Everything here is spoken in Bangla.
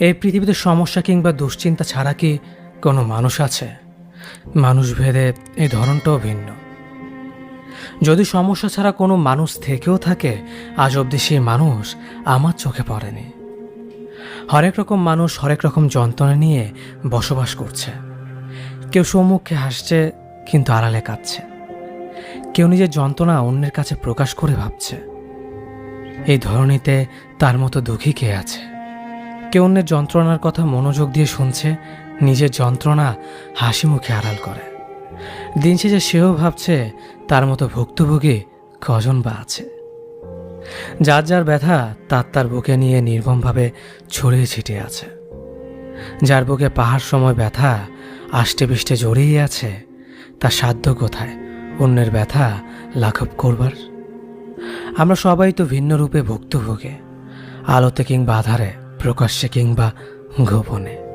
এই পৃথিবীতে সমস্যা কিংবা দুশ্চিন্তা ছাড়া কি কোনো মানুষ আছে? মানুষ ভেদে এই ধরনটাও ভিন্ন। যদি সমস্যা ছাড়া কোনো মানুষ থেকেও থাকে, আজ অবধি সেই মানুষ আমার চোখে পড়েনি। হরেক রকম মানুষ হরেক রকম যন্ত্রণা নিয়ে বসবাস করছে। কেউ সম্মুখে হাসছে, কিন্তু আড়ালে কাঁদছে। কেউ নিজের যন্ত্রণা অন্যের কাছে প্রকাশ করে ভাবছে। এই ধরনীতে তার মতো দুঃখী কে আছে? কেউ অন্যের যন্ত্রণার কথা মনোযোগ দিয়ে শুনছে, নিজের যন্ত্রণা হাসি মুখে আড়াল করে। দিন শেষে সেও ভাবছে, তার মতো ভুক্তভোগী কজন বা আছে। যার যার ব্যথা, তার তার বুকে নিয়ে নির্মমভাবে ছড়িয়ে ছিটিয়ে আছে। যার বুকে পাহাড় সময় ব্যথা, আষ্টে পিষ্টে জড়িয়ে আছে, তার সাধ্য কোথায়? অন্যের ব্যথা লাঘব করবার? আমরা সবাই তো ভিন্ন রূপে ভুক্তভোগে, আলোতে কিংবা আধারে। প্রকাশ্যে কিংবা গোপনে।